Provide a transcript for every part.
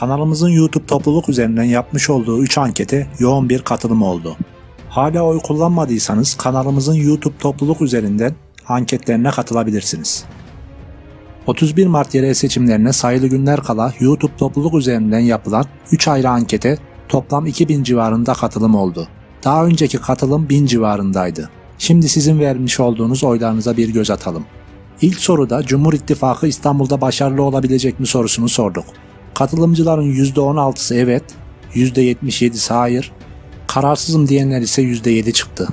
Kanalımızın YouTube topluluk üzerinden yapmış olduğu 3 ankete yoğun bir katılım oldu. Hala oy kullanmadıysanız kanalımızın YouTube topluluk üzerinden anketlerine katılabilirsiniz. 31 Mart yerel seçimlerine sayılı günler kala YouTube topluluk üzerinden yapılan 3 ayrı ankete toplam 2000 civarında katılım oldu. Daha önceki katılım 1000 civarındaydı. Şimdi sizin vermiş olduğunuz oylarınıza bir göz atalım. İlk soruda Cumhur İttifakı İstanbul'da başarılı olabilecek mi sorusunu sorduk. Katılımcıların %16'sı evet, %77'si hayır, kararsızım diyenler ise %7 çıktı.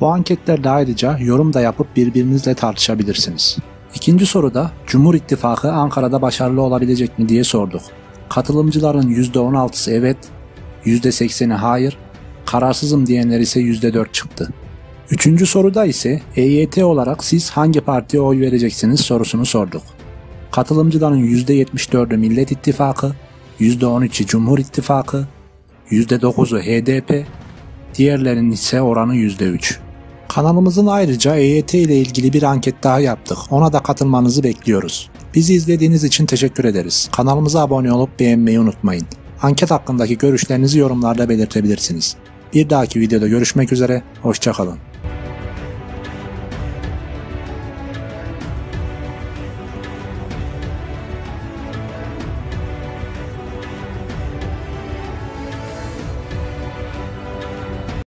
Bu anketlerde ayrıca yorum da yapıp birbirinizle tartışabilirsiniz. İkinci soruda Cumhur İttifakı Ankara'da başarılı olabilecek mi diye sorduk. Katılımcıların %16'sı evet, %80'i hayır, kararsızım diyenler ise %4 çıktı. Üçüncü soruda ise EYT olarak siz hangi partiye oy vereceksiniz sorusunu sorduk. Katılımcıların %74'ü Millet İttifakı, %13'ü Cumhur İttifakı, %9'u HDP, diğerlerinin ise oranı %3. Kanalımızın ayrıca EYT ile ilgili bir anket daha yaptık. Ona da katılmanızı bekliyoruz. Bizi izlediğiniz için teşekkür ederiz. Kanalımıza abone olup beğenmeyi unutmayın. Anket hakkındaki görüşlerinizi yorumlarda belirtebilirsiniz. Bir dahaki videoda görüşmek üzere, hoşçakalın.